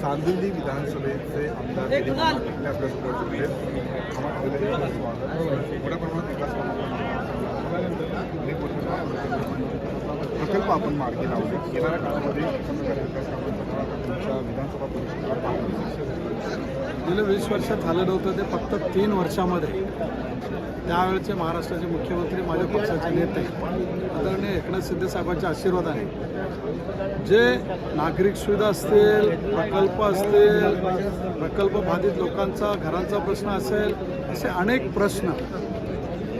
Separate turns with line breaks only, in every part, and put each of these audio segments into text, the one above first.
चांदिवली विधानसभेचे आमदार आपल्यासोबत जुळले. मोठ्या प्रमाणात विकास प्रकल्प आपण मार्गी लावले. येणाऱ्या काळामध्ये विकास कामं तुमच्या विधानसभा परिषदेवर गेलं
गेल्या वीस वर्षात झालं नव्हतं ते फक्त तीन वर्षामध्ये. त्यावेळचे महाराष्ट्राचे मुख्यमंत्री माझ्या पक्षाचे नेते आदरणीय एकनाथ शिंदेसाहेबांच्या आशीर्वादाने जे नागरिक सुविधा असतील प्रकल्प असतील प्रकल्प बाधित लोकांचा घरांचा प्रश्न असेल असे अनेक प्रश्न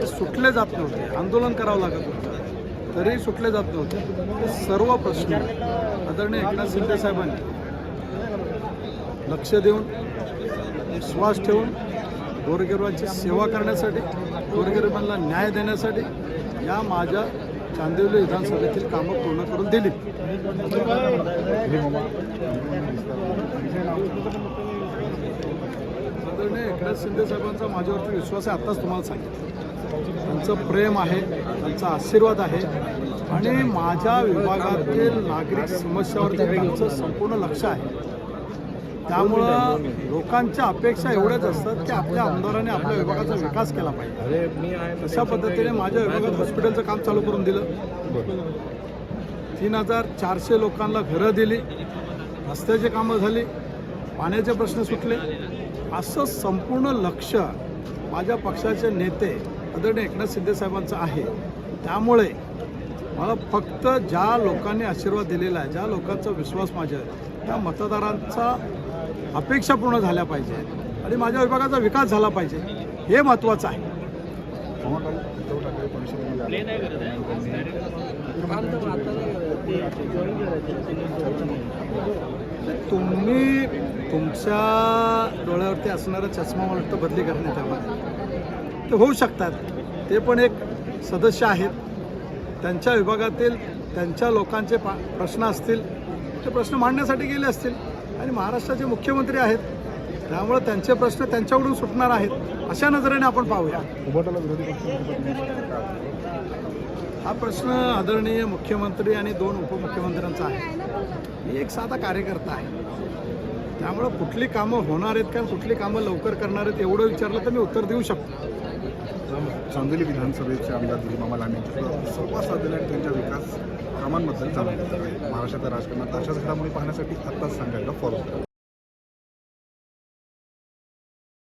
सुटले जात नव्हते. आंदोलन करावं लागत होतं. तरीही सुटले जात नव्हते. ते सर्व प्रश्न आदरणीय एकनाथ शिंदेसाहेबांनी लक्ष देऊन विश्वास ठेवून गोरगरिबांची सेवा करण्यासाठी गोरगरिबांना न्याय देण्यासाठी या माझ्या चांदिवली विधानसभेतील कामं पूर्ण करून दिली. आदरणीय एकनाथ शिंदे साहेबांचा माझ्यावरती विश्वास आहे आत्ताच तुम्हाला सांगितलं. त्यांचं प्रेम आहे त्यांचा आशीर्वाद आहे आणि माझ्या विभागातील नागरिक समस्यावरती त्यांचं संपूर्ण लक्ष आहे. त्यामुळं लोकांच्या अपेक्षा एवढ्याच असतात की आपल्या आमदाराने आपल्या विभागाचा विकास केला पाहिजे. अशा पद्धतीने माझ्या विभागात हॉस्पिटलचं काम चालू करून दिलं. तीन हजार चारशे लोकांना घरं दिली. रस्त्याची कामं झाली. पाण्याचे प्रश्न सुटले. असं संपूर्ण लक्ष माझ्या पक्षाचे नेते आदरणीय एकनाथ शिंदे साहेबांचं आहे. त्यामुळे मला फक्त ज्या लोकांनी आशीर्वाद दिलेला आहे ज्या लोकांचा विश्वास माझ्या त्या मतदारांचा अपेक्षा पूर्ण झाल्या पाहिजे. आणि माझ्या विभागाचा विकास झाला पाहिजे. हे महत्त्वाचं आहे. तुम्ही तुमच्या डोळ्यावरती असणारा चष्मा मला वाटतं बदली करण्यात यावा. ते होऊ शकतात. ते पण एक सदस्य आहेत. त्यांच्या विभागातील त्यांच्या लोकांचे पा प्रश्न असतील. ते प्रश्न मांडण्यासाठी गेले असतील. आणि महाराष्ट्राचे मुख्यमंत्री आहेत. त्यामुळे त्यांचे प्रश्न त्यांच्याकडून सुटणार आहेत अशा नजरेने आपण पाहूया. हा प्रश्न आदरणीय मुख्यमंत्री आणि दोन उपमुख्यमंत्र्यांचा आहे. मी एक साधा कार्यकर्ता आहे. त्यामुळं कुठली कामं होणार आहेत का कुठली कामं लवकर करणार आहेत एवढं विचारलं तर मी उत्तर देऊ शकतो.
चांदोली विधानसभेचे आमदार दिलीप मामा लांडे संवाद साधला आणि त्यांच्या विकास कामांबद्दल चालू महाराष्ट्राच्या राजकारणात अशाच घडामोडी पाहण्यासाठी आत्ताच सांगायला फॉलो करा.